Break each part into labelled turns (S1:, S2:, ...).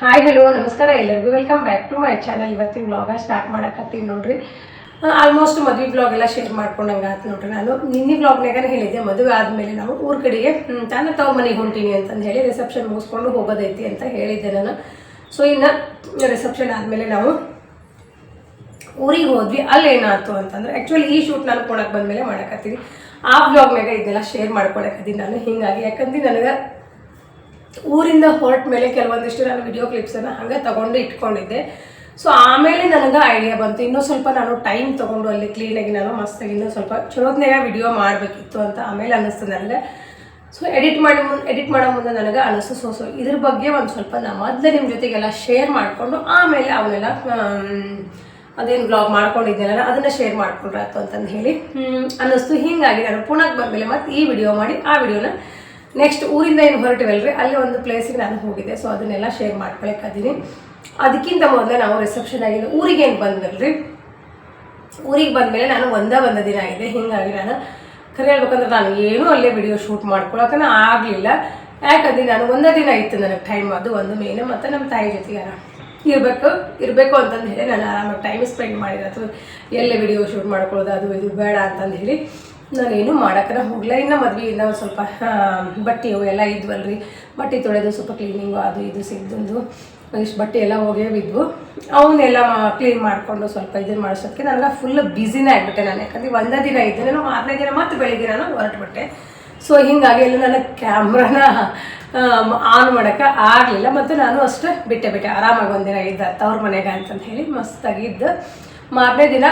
S1: Hi hello ನಮಸ್ಕಾರ ಎಲ್ಲರಿಗೂ. Welcome back to my channel ಇವತ್ತಿನ ವ್ಲಾಗ ಸ್ಟಾರ್ಟ್ ಮಾಡಕತ್ತೀನಿ ನೋಡ್ರಿ. ಆಲ್ಮೋಸ್ಟ್ ಮದುವೆ ಬ್ಲಾಗ್ ಎಲ್ಲ ಶೇರ್ ಮಾಡ್ಕೊಂಡಂಗೆ ಆಯ್ತು ನೋಡ್ರಿ ನಾನು. ನಿನ್ನೆ ಬ್ಲಾಗ್ನಾಗ ಹೇಳಿದ್ದೆ, ಮದುವೆ ಆದಮೇಲೆ ನಾವು ಊರ ಕಡೆಗೆ ತಾನ ತಾವು ಮನೆಗೆ ಹೊಂಟೀನಿ ಅಂತಂದು ಹೇಳಿ ರಿಸೆಪ್ಷನ್ ಮುಗಿಸ್ಕೊಂಡು ಹೋಗೋದೈತಿ ಅಂತ ಹೇಳಿದ್ದೆ ನಾನು. ಸೊ ಇನ್ನು ರಿಸೆಪ್ಷನ್ ಆದಮೇಲೆ ನಾವು ಊರಿಗೆ ಹೋದ್ವಿ. ಅಲ್ಲಿ ಏನಾಯ್ತು ಅಂತಂದ್ರೆ ಆ್ಯಕ್ಚುಲಿ ಈ ಶೂಟ್ ನಾನು ಕೊಡಕ್ಕೆ ಬಂದಮೇಲೆ ಮಾಡಕತ್ತೀನಿ. ಆ ಬ್ಲಾಗ್ನಾಗ ಇದೆಲ್ಲ ಶೇರ್ ಮಾಡ್ಕೊಳಕತ್ತೀನಿ ನಾನು. ಹೀಗಾಗಿ ಯಾಕಂದ್ರೆ ನನಗೆ ಊರಿಂದ ಹೊರಟ ಮೇಲೆ ಕೆಲವೊಂದಿಷ್ಟು ನಾನು ವಿಡಿಯೋ ಕ್ಲಿಪ್ಸನ್ನು ಹಂಗೆ ತಗೊಂಡು ಇಟ್ಕೊಂಡಿದ್ದೆ. ಸೊ ಆಮೇಲೆ ನನಗೆ ಐಡಿಯಾ ಬಂತು. ಇನ್ನೂ ಸ್ವಲ್ಪ ನಾನು ಟೈಮ್ ತೊಗೊಂಡು ಅಲ್ಲಿ ಕ್ಲೀನಾಗಿ ನಾನು ಮಸ್ತಾಗಿ ಇನ್ನೂ ಸ್ವಲ್ಪ ಚಲೋತ್ನಾಗ ವಿಡಿಯೋ ಮಾಡಬೇಕಿತ್ತು ಅಂತ ಆಮೇಲೆ ಅನ್ನಿಸ್ತು ನನಗೆ. ಸೊ ಎಡಿಟ್ ಮಾಡಿ ಮುಂದೆ ಎಡಿಟ್ ಮಾಡೋ ಮುಂದೆ ನನಗೆ ಅನಿಸ್ತು ಸೊ ಸೊ ಇದ್ರ ಬಗ್ಗೆ ಒಂದು ಸ್ವಲ್ಪ ನಾನು ಮೊದಲೇ ನಿಮ್ಮ ಜೊತೆಗೆಲ್ಲ ಶೇರ್ ಮಾಡಿಕೊಂಡು ಆಮೇಲೆ ಅವನ್ನೆಲ್ಲ ಅದೇನು ಬ್ಲಾಗ್ ಮಾಡ್ಕೊಂಡಿದ್ದೆಲ್ಲ ಅದನ್ನು ಶೇರ್ ಮಾಡ್ಕೊಂಡ್ರೆ ಆಯ್ತು ಅಂತಂದು ಹೇಳಿ ಅನ್ನಿಸ್ತು. ಹೀಗಾಗಿ ನಾನು ಪುಣಕ್ಕೆ ಬಂದಮೇಲೆ ಮತ್ತೆ ಈ ವಿಡಿಯೋ ಮಾಡಿ, ಆ ವಿಡಿಯೋನ ನೆಕ್ಸ್ಟ್ ಊರಿಂದ ಏನು ಹೊರಟಿವಲ್ರಿ? ಅಲ್ಲಿ ಒಂದು ಪ್ಲೇಸಿಗೆ ನಾನು ಹೋಗಿದ್ದೆ. ಸೊ ಅದನ್ನೆಲ್ಲ ಶೇರ್ ಮಾಡ್ಕೊಳಕ್ಕಾದೀನಿ. ಅದಕ್ಕಿಂತ ಮೊದಲು ನಾವು ರಿಸೆಪ್ಷನ್ ಆಗಿದೆ ಊರಿಗೆ ಏನು ಬಂದ್ವಲ್ರಿ ಊರಿಗೆ ಬಂದಮೇಲೆ ನಾನು ಒಂದೇ ಒಂದು ದಿನ ಆಗಿದೆ. ಹೀಗಾಗಿ ನಾನು ಕರೆ ಹೇಳ್ಬೇಕಂದ್ರೆ ನಾನು ಏನೂ ಅಲ್ಲೇ ವಿಡಿಯೋ ಶೂಟ್ ಮಾಡ್ಕೊಳಕ್ಕೆ ಆಗಲಿಲ್ಲ. ಯಾಕಂದ್ರೆ ನಾನು ಒಂದೇ ದಿನ ಇತ್ತು ನನಗೆ ಟೈಮ್ ಅದು, ಒಂದು ಮೇನು ಮತ್ತು ನಮ್ಮ ತಾಯಿ ಜೊತೆಗೆ ಇರಬೇಕು ಇರಬೇಕು ಅಂತಂದು ಹೇಳಿ ನಾನು ಆರಾಮಾಗಿ ಟೈಮ್ ಸ್ಪೆಂಡ್ ಮಾಡಿರೋದು ಎಲ್ಲೇ ವಿಡಿಯೋ ಶೂಟ್ ಮಾಡ್ಕೊಳ್ಳೋದು, ಅದು ಇದು ಬೇಡ ಅಂತಂದು ಹೇಳಿ ನಾನೇನು ಮಾಡೋಕ್ಕೆ ಹೋಗಲ ಇನ್ನು ಮದುವೆಯಿಂದ ಒಂದು ಸ್ವಲ್ಪ ಬಟ್ಟೆ ಅವು ಎಲ್ಲ ಇದ್ವಲ್ರಿ. ಬಟ್ಟೆ ತೊಳೆದು ಸ್ವಲ್ಪ ಕ್ಲೀನಿಂಗು ಅದು ಇದು ಸಿಗ್ದು ಇಷ್ಟು ಬಟ್ಟೆ ಎಲ್ಲ ಹೋಗ್ಯಾವಿದ್ವು ಅವನ್ನೆಲ್ಲ ಕ್ಲೀನ್ ಮಾಡಿಕೊಂಡು ಸ್ವಲ್ಪ ಇದನ್ನು ಮಾಡಿಸೋದಕ್ಕೆ ನನಗೆ ಫುಲ್ ಬ್ಯುಸಿನೇ ಆಗಿಬಿಟ್ಟೆ ನಾನು. ಯಾಕಂದರೆ ಒಂದೇ ದಿನ ಇದ್ದೆ. ನಾನು ಮಾರನೇ ದಿನ ಮತ್ತು ಬೆಳಿಗ್ಗೆ ನಾನು ಹೊರಟ್ಬಿಟ್ಟೆ. ಸೊ ಹೀಗಾಗಿ ಎಲ್ಲ ನನ್ನ ಕ್ಯಾಮ್ರಾನ ಆನ್ ಮಾಡೋಕ್ಕೆ ಆಗಲಿಲ್ಲ. ಮತ್ತು ನಾನು ಅಷ್ಟೇ ಬಿಟ್ಟೆ ಬಿಟ್ಟೆ. ಆರಾಮಾಗಿ ಒಂದಿನ ಇದ್ದ. ತವ್ರ ಮನೆಗೆ ಅಂತಂದು ಹೇಳಿ ಮಸ್ತಾಗಿ ಇದ್ದು. ಮಾರನೇ ದಿನ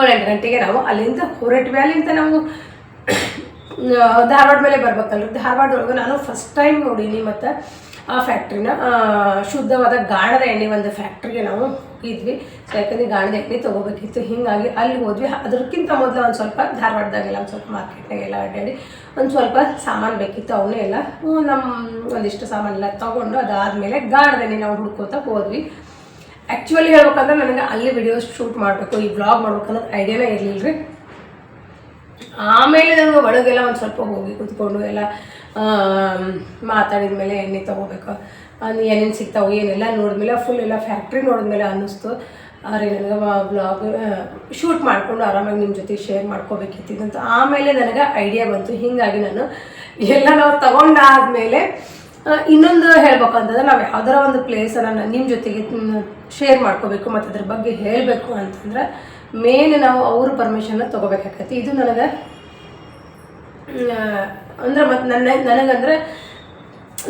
S1: ಏಳೆಂಟು ಗಂಟೆಗೆ ನಾವು ಅಲ್ಲಿಂದ ಹೊರಟ್ವಿ ಅಲ್ಲಿಂದ ನಾವು ಧಾರವಾಡ ಮೇಲೆ ಬರ್ಬೇಕಲ್ರಿ. ಧಾರವಾಡದೊಳಗೆ ನಾನು ಫಸ್ಟ್ ಟೈಮ್ ನೋಡೀನಿ ಮತ್ತು ಆ ಫ್ಯಾಕ್ಟ್ರಿನ ಶುದ್ಧವಾದ ಗಾಣದ ಎಣ್ಣೆ ಒಂದು ಫ್ಯಾಕ್ಟ್ರಿಗೆ ನಾವು ಹೋಗಿದ್ವಿ ಸೊ ಯಾಕಂದ್ರೆ ಗಾಣದ ಎಣ್ಣೆ ತೊಗೋಬೇಕಿತ್ತು. ಹೀಗಾಗಿ ಅಲ್ಲಿ ಹೋದ್ವಿ. ಅದಕ್ಕಿಂತ ಮೊದಲು ಒಂದು ಸ್ವಲ್ಪ ಧಾರವಾಡದಾಗೆಲ್ಲ ಒಂದು ಸ್ವಲ್ಪ ಮಾರ್ಕೆಟ್ನಾಗೆಲ್ಲ ಅಡ್ಡಾಡಿ ಒಂದು ಸ್ವಲ್ಪ ಸಾಮಾನು ಬೇಕಿತ್ತು. ಅವನ್ನೇ ಎಲ್ಲ ನಮ್ಮ ಒಂದಿಷ್ಟು ಸಾಮಾನೆಲ್ಲ ತೊಗೊಂಡು ಅದಾದಮೇಲೆ ಗಾಣದ ಎಣ್ಣೆ ನಾವು ಹುಡ್ಕೋತಾ ಹೋದ್ವಿ. ಆ್ಯಕ್ಚುಲಿ ಹೇಳ್ಬೇಕಂದ್ರೆ ನನಗೆ ಅಲ್ಲಿ ವಿಡಿಯೋಸ್ ಶೂಟ್ ಮಾಡಬೇಕು ಈ ಬ್ಲಾಗ್ ಮಾಡ್ಬೇಕನ್ನೋದು ಐಡಿಯಾನೇ ಇರಲಿಲ್ಲ ರೀ ಆಮೇಲೆ ನನಗೆ ಒಳಗೆಲ್ಲ ಒಂದು ಸ್ವಲ್ಪ ಹೋಗಿ ಕೂತ್ಕೊಂಡು ಎಲ್ಲ ಮಾತಾಡಿದ ಮೇಲೆ ಎಣ್ಣೆ ತೊಗೋಬೇಕು ಅದು ಏನೇನು ಸಿಗ್ತಾವೆ ಏನೆಲ್ಲ ನೋಡಿದ್ಮೇಲೆ ಫುಲ್ ಎಲ್ಲ ಫ್ಯಾಕ್ಟ್ರಿ ನೋಡಿದ್ಮೇಲೆ ಅನ್ನಿಸ್ತು. ಆದರೆ ನನಗೆ ಬ್ಲಾಗ್ ಶೂಟ್ ಮಾಡಿಕೊಂಡು ಆರಾಮಾಗಿ ನಿಮ್ಮ ಜೊತೆ ಶೇರ್ ಮಾಡ್ಕೋಬೇಕಿತ್ತು ಆಮೇಲೆ ನನಗೆ ಐಡಿಯಾ ಬಂತು. ಹೀಗಾಗಿ ನಾನು ಎಲ್ಲ ನಾವು ತಗೊಂಡಾದ್ಮೇಲೆ ಆ, ಇನ್ನೊಂದು ಹೇಳ್ಬೇಕು ಅಂತಂದ್ರೆ ನಾವು ಯಾವ್ದಾರ ಒಂದು ಪ್ಲೇಸನ್ನು ನಿಮ್ಮ ಜೊತೆಗೆ ಶೇರ್ ಮಾಡ್ಕೋಬೇಕು ಮತ್ತು ಅದ್ರ ಬಗ್ಗೆ ಹೇಳಬೇಕು ಅಂತಂದ್ರೆ ಮೇನ್ ನಾವು ಅವ್ರ ಪರ್ಮಿಷನ್ನ ತೊಗೋಬೇಕಾಗತ್ತೆ. ಇದು ನನಗೆ ಅಂದ್ರೆ ಮತ್ತು ನನ್ನ, ನನಗಂದ್ರೆ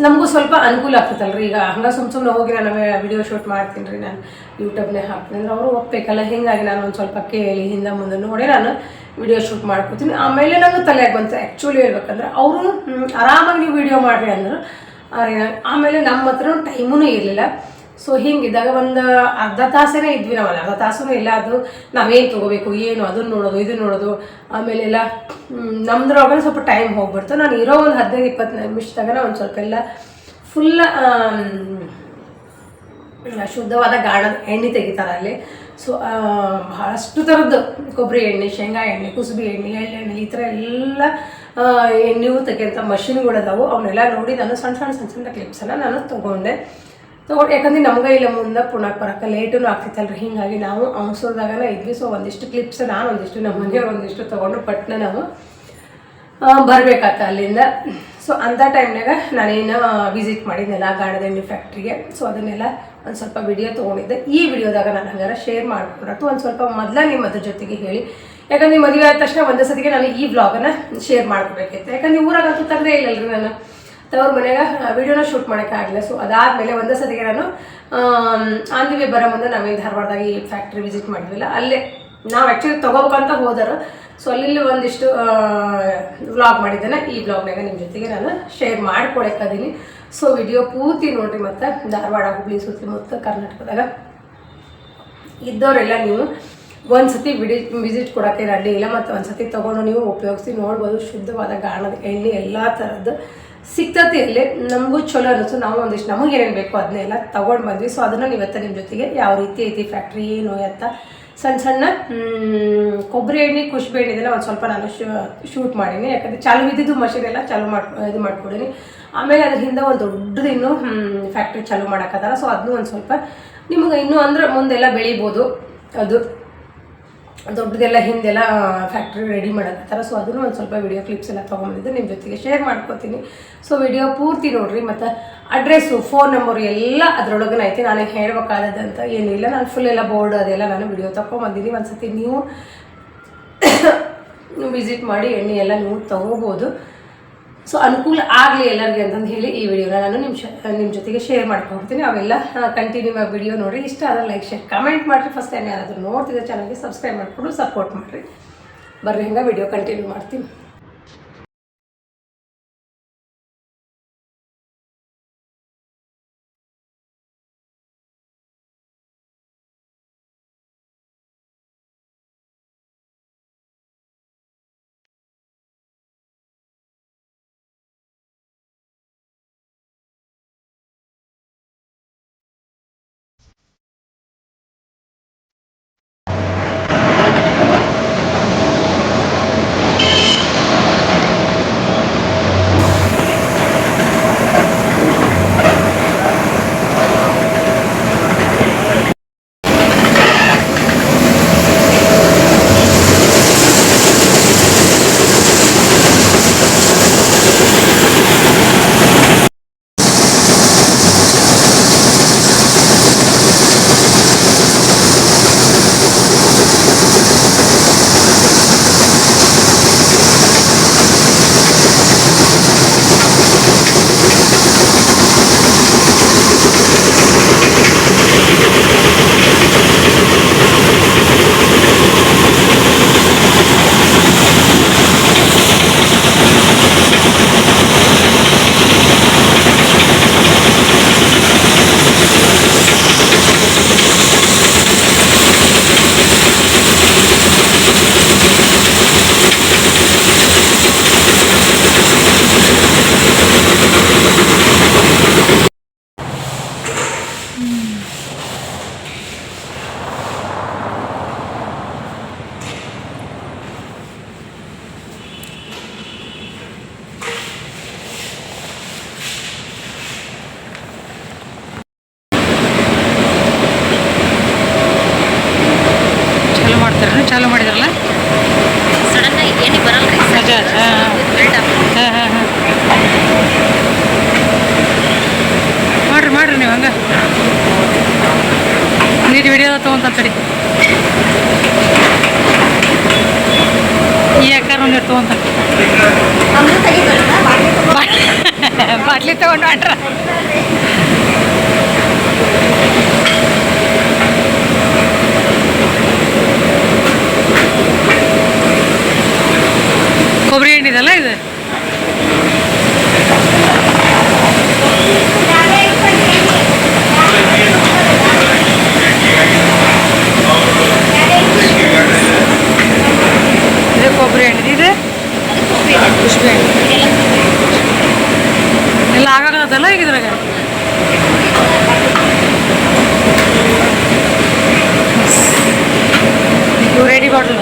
S1: ನಮಗೂ ಸ್ವಲ್ಪ ಅನುಕೂಲ ಆಗ್ತದಲ್ರಿ. ಈಗ ಹಂಗೆ ಸುಮ್ಮ ಸುಮ್ಮನೆ ಹೋಗಿ ನಾನು ವಿಡಿಯೋ ಶೂಟ್ ಮಾಡ್ತೀನಿ ರೀ ನಾನು ಯೂಟ್ಯೂಬ್ನೇ ಹಾಕ್ತೀನಿ ಅಂದ್ರೆ ಅವರು ಒಪ್ಪಬೇಕಲ್ಲ ಹಿಂಗಾಗಿ ನಾನು ಒಂದು ಸ್ವಲ್ಪ ಕೇಳಿ ಹಿಂದೆ ಮುಂದೆ ನೋಡಿ ನಾನು ವಿಡಿಯೋ ಶೂಟ್ ಮಾಡ್ಕೊತೀನಿ. ಆಮೇಲೆ ನನಗೆ ತಲೆಯಾಗಿ ಬಂತು. ಆ್ಯಕ್ಚುಲಿ ಹೇಳ್ಬೇಕಂದ್ರೆ ಅವರು ಆರಾಮಾಗಿ ನೀವು ವಿಡಿಯೋ ಮಾಡಿರಿ ಅಂದ್ರೆ. ಆಮೇಲೆ ನಮ್ಮ ಹತ್ರ ಟೈಮೂ ಇರಲಿಲ್ಲ. ಸೊ ಹಿಂಗಿದ್ದಾಗ ಒಂದು ಅರ್ಧ ತಾಸೇನೆ ಇದ್ವಿ ನಾವಲ್ಲ. ಅರ್ಧ ತಾಸೂ ಇಲ್ಲ. ಅದು ನಾವೇನು ತೊಗೋಬೇಕು? ಏನು? ಅದನ್ನು ನೋಡೋದು, ಇದನ್ನು ನೋಡೋದು. ಆಮೇಲೆ ಎಲ್ಲ ನಮ್ದ್ರೊಳಗೆ ಸ್ವಲ್ಪ ಟೈಮ್ ಹೋಗ್ಬಿಡ್ತು. ನಾನು ಇರೋ ಒಂದು ಹದಿನೈದು, ಇಪ್ಪತ್ತು ನಿಮಿಷದಾಗ ಒಂದು ಸ್ವಲ್ಪ ಎಲ್ಲ ಫುಲ್ ಶುದ್ಧವಾದ ಗಾರ್ಡನ್ ಎಣ್ಣೆ ತೆಗಿತಾರೆ ಅಲ್ಲಿ. ಸೊ ಬಹಳಷ್ಟು ಥರದ್ದು ಕೊಬ್ಬರಿ ಎಣ್ಣೆ, ಶೇಂಗಾ ಎಣ್ಣೆ, ಕುಸುಬಿ ಎಣ್ಣೆ, ಎಳ್ಳೆಣ್ಣೆ, ಈ ಥರ ಎಲ್ಲ ಆ, ತೆಗೆಯಂಥ ಮಷಿನ್ಗಳದಾವು ಅವನ್ನೆಲ್ಲ ನೋಡಿ ನಾನು ಸಣ್ಣ ಸಣ್ಣ ಸಣ್ಣ ಸಣ್ಣ ಕ್ಲಿಪ್ಸನ್ನು ನಾನು ತೊಗೊಂಡೆ. ತೊಗೊಂಡು ಯಾಕಂದ್ರೆ ನಮ್ಗೆ ಇಲ್ಲ ಮುಂದೆ ಪುನಃ ಬರೋಕೆ ಲೇಟೂ ಆಗ್ತಿತ್ತಲ್ರಿ. ಹೀಗಾಗಿ ನಾವು ಅವಸರದಾಗನ ಇದ್ವಿ. ಸೊ ಒಂದಿಷ್ಟು ಕ್ಲಿಪ್ಸ್ ನಾನು ಒಂದಿಷ್ಟು ನಮ್ಮ ಮನೆಯವ್ರು ಒಂದಿಷ್ಟು ತೊಗೊಂಡು ಪಟ್ನ ನಾವು ಬರಬೇಕಾತ ಅಲ್ಲಿಂದ. ಸೊ ಅಂಥ ಟೈಮ್ನಾಗ ನಾನೇನು ವಿಸಿಟ್ ಮಾಡಿದ್ನೆಲ್ಲ ಎಣ್ಣೆ ಫ್ಯಾಕ್ಟ್ರಿಗೆ ಸೊ ಅದನ್ನೆಲ್ಲ ಒಂದು ಸ್ವಲ್ಪ ವಿಡಿಯೋ ತೊಗೊಂಡಿದ್ದೆ. ಈ ವಿಡಿಯೋದಾಗ ನಾನು ಹಂಗಾರ ಶೇರ್ ಮಾಡ್ಕೊಂಡ್ರತ್ತು ಒಂದು ಸ್ವಲ್ಪ ಮೊದಲ ನಿಮ್ಮ ಅದ್ರ ಜೊತೆಗೆ ಹೇಳಿ. ಯಾಕಂದ್ರೆ ಮದುವೆ ಆದ ತಕ್ಷಣ ಒಂದೇ ಸತಿಗೆ ನಾನು ಈ ವ್ಲಾಗನ್ನು ಶೇರ್ ಮಾಡ್ಕೋಬೇಕಿತ್ತು. ಯಾಕಂದ್ರೆ ಊರಾಗಂತೂ ತೆಗ್ದೇ ಇಲ್ಲಲ್ರಿ ನಾನು. ತವ್ರ ಮನೆಯಾಗ ವಿಡಿಯೋನ ಶೂಟ್ ಮಾಡೋಕ್ಕಾಗಲಿಲ್ಲ ಸೊ ಅದಾದಮೇಲೆ ಒಂದೇ ಸತಿಗೆ ನಾನು ಆನ್ ದಿ ವೇ ಬರೋ ಮುಂದೆ ನಾವೇನು ಧಾರವಾಡದಾಗ ಈ ಫ್ಯಾಕ್ಟ್ರಿ ವಿಸಿಟ್ ಮಾಡಿದ್ವಿಲ್ಲ, ಅಲ್ಲೇ ನಾವು ಆ್ಯಕ್ಚುಲಿ ತೊಗೋಬೇಕಂತ ಹೋದರು. ಸೊ ಅಲ್ಲಿ ಒಂದಿಷ್ಟು ವ್ಲಾಗ್ ಮಾಡಿದ್ದೇನೆ ಈ ವ್ಲಾಗ್ನಾಗ ನಿಮ್ಮ ಜೊತೆಗೆ ನಾನು ಶೇರ್ ಮಾಡ್ಕೊಳಕ್ಕದೀನಿ ಸೊ ವಿಡಿಯೋ ಪೂರ್ತಿ ನೋಡಿರಿ ಮತ್ತು ಧಾರವಾಡ, ಹುಬ್ಳಿ ಸುತ್ತಮುತ್ತ ಕರ್ನಾಟಕದಾಗ ಇದ್ದವರೆಲ್ಲ ನೀವು. ಒಂದು ಸತಿ ಬಿಡಿ ವಿಸಿಟ್ ಕೊಡೋಕ್ಕೆ ಇಲ್ಲ, ಮತ್ತು ಒಂದು ಸತಿ ತೊಗೊಂಡು ನೀವು ಉಪಯೋಗಿಸಿ ನೋಡ್ಬೋದು, ಶುದ್ಧವಾದ ಗಾಣದ ಎಣ್ಣೆ ಎಲ್ಲ ಥರದ್ದು ಸಿಗ್ತತಿ ಅಲ್ಲಿ ನಮಗೂ ಚಲೋ ಅನಿಸ್ತು ನಾವು ಒಂದಿಷ್ಟು ನಮಗೆ ಏನೇನು ಬೇಕು ಅದನ್ನೆಲ್ಲ ತೊಗೊಂಡು ಬಂದ್ವಿ. ಸೊ ಅದನ್ನು ನೀವತ್ತ ನಿಮ್ಮ ಜೊತೆಗೆ ಯಾವ ರೀತಿ ಐತಿ ಫ್ಯಾಕ್ಟ್ರಿ ಏನು ಎತ್ತ ಸಣ್ಣ ಸಣ್ಣ ಕೊಬ್ಬರಿ ಎಣ್ಣೆ ಕುಷ್ಬೆ ಎಣ್ಣೆ ಇದೆಲ್ಲ ಒಂದು ಸ್ವಲ್ಪ ನಾನು ಶೂಟ್ ಮಾಡೀನಿ. ಯಾಕಂದರೆ ಚಾಲು ಇದ್ದಿದ್ದು ಮಷೀನ್ ಎಲ್ಲ ಚಾಲು ಮಾಡಿ, ಇದು ಮಾಡ್ಕೊಡೀನಿ. ಆಮೇಲೆ ಅದ್ರ ಹಿಂದೆ ಒಂದು ದೊಡ್ಡದು ಇನ್ನೂ ಫ್ಯಾಕ್ಟ್ರಿ ಚಾಲೂ ಮಾಡಕತ್ತಾರ ಸೊ ಅದನ್ನೂ ಒಂದು ಸ್ವಲ್ಪ ನಿಮಗೆ ಇನ್ನೂ ಅಂದ್ರೆ ಮುಂದೆಲ್ಲ ಬೆಳಿಬೋದು. ಅದು ದೊಡ್ಡದೆಲ್ಲ ಹಿಂದೆಲ್ಲ ಫ್ಯಾಕ್ಟ್ರಿ ರೆಡಿ ಮಾಡಕತ್ತಾರ. ಸೊ ಅದನ್ನು ಒಂದು ಸ್ವಲ್ಪ ವಿಡಿಯೋ ಕ್ಲಿಪ್ಸ್ ಎಲ್ಲ ತೊಗೊಂಬಂದಿದ್ದು ನಿಮ್ಮ ಜೊತೆಗೆ ಶೇರ್ ಮಾಡ್ಕೊತೀನಿ. ಸೊ ವಿಡಿಯೋ ಪೂರ್ತಿ ನೋಡಿರಿ, ಮತ್ತು ಅಡ್ರೆಸ್ಸು ಫೋನ್ ನಂಬರ್ ಎಲ್ಲ ಅದರೊಳಗನ ಐತಿ ನಾನು ಅಂತ ಏನಿಲ್ಲ ನಾನು ಫುಲ್ ಎಲ್ಲ ಬೋರ್ಡ್ ಅದೆಲ್ಲ ನಾನು ವಿಡಿಯೋ ತೊಗೊಂಬಂದಿದ್ದೀನಿ. ಒಂದು ಸತಿ ನೀವು ವಿಸಿಟ್ ಮಾಡಿ, ಎಣ್ಣೆ ಎಲ್ಲ ನೀವು ತೊಗೋಬೋದು. ಸೊ ಅನುಕೂಲ ಆಗಲಿ ಎಲ್ಲರಿಗೆ ಅಂತಂದು ಹೇಳಿ ಈ ವಿಡಿಯೋನ ನಾನು ನಿಮ್ಮ ಶ ನಿಮ್ಮ ಜೊತೆಗೆ ಶೇರ್ ಮಾಡ್ಕೊಡ್ತೀನಿ ಅವೆಲ್ಲ ಕಂಟಿನ್ಯೂ ಆಗಿ ವಿಡಿಯೋ ನೋಡಿ ಇಷ್ಟ ಆದರೆ ಲೈಕ್ ಶೇರ್ ಕಮೆಂಟ್ ಮಾಡಿರಿ. ಫಸ್ಟ್ ಟೈಮ್ ಯಾರಾದರೂ ನೋಡ್ತಿದ್ದೆ ಚಾನಲ್ಗೆ ಸಬ್ಸ್ಕ್ರೈಬ್ ಮಾಡಿಕೊಂಡು ಸಪೋರ್ಟ್ ಮಾಡಿರಿ. ಬರ್ರಿ ಹಿಂಗೆ ವಿಡಿಯೋ ಕಂಟಿನ್ಯೂ ಮಾಡ್ತೀನಿ.
S2: ಹಂಗೆ ನೀರು ವಿಡಿಯೋ ತೊಗೊಂತ ತಡಿ ಈ ಅಕ್ಕಾರ ನೀರು ತೊಗೊಂತ ಬಾಟ್ಲಿ ತೊಗೊಂಡು ಮಾಡ್ರ ಕೊಬ್ಬರಿ ಎಣ್ಣಿದಲ್ಲ ಇದು ಇದು ಕೊಬ್ಬರಿ ಎಣ್ಣೆ ಇದು ಖುಷ್ಬು ಎಣ್ಣೆ ಎಲ್ಲ ಆಗಾಗತ್ತಲ್ಲ ಈಗ ಇದ್ರಾಗ ಇವು ರೆಡಿ ಬಾಟ್ಲ್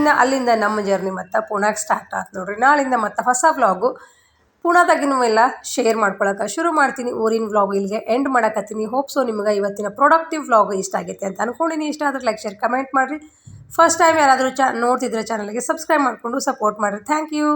S1: ಇನ್ನು ಅಲ್ಲಿಂದ ನಮ್ಮ ಜರ್ನಿ ಮತ್ತು ಪುಣೆಗೆ ಸ್ಟಾರ್ಟ್ ಆಯ್ತು ನೋಡ್ರಿ. ನಾಳಿಂದ ಮತ್ತು ಹೊಸ ವ್ಲಾಗು ಪುಣಾದಾಗಿನೂ ಎಲ್ಲ ಶೇರ್ ಮಾಡ್ಕೊಳಕ್ಕೆ ಶುರು ಮಾಡ್ತೀನಿ. ಊರಿನ ವ್ಲಾಗ್ ಇಲ್ಲಿಗೆ ಎಂಡ್ ಮಾಡಕತ್ತೀನಿ. ಹೋಪ್ ಸೊ ನಿಮ್ಗೆ ಇವತ್ತಿನ ಪ್ರೊಡಕ್ಟಿವ್ ವ್ಲಾಗ್ ಇಷ್ಟ ಆಗೈತೆ ಅಂತ ಅನ್ಕೊಂಡಿನಿ. ಇಷ್ಟ ಆದ್ರೆ ಲೈಕ್ ಶೇರ್ ಕಮೆಂಟ್ ಮಾಡಿರಿ. ಫಸ್ಟ್ ಟೈಮ್ ಯಾರಾದರೂ ಚ ನೋಡ್ತಿದ್ರೆ ಚಾನಲ್ಗೆ ಸಬ್ಸ್ಕ್ರೈಬ್ ಮಾಡಿಕೊಂಡು ಸಪೋರ್ಟ್ ಮಾಡಿರಿ. Thank you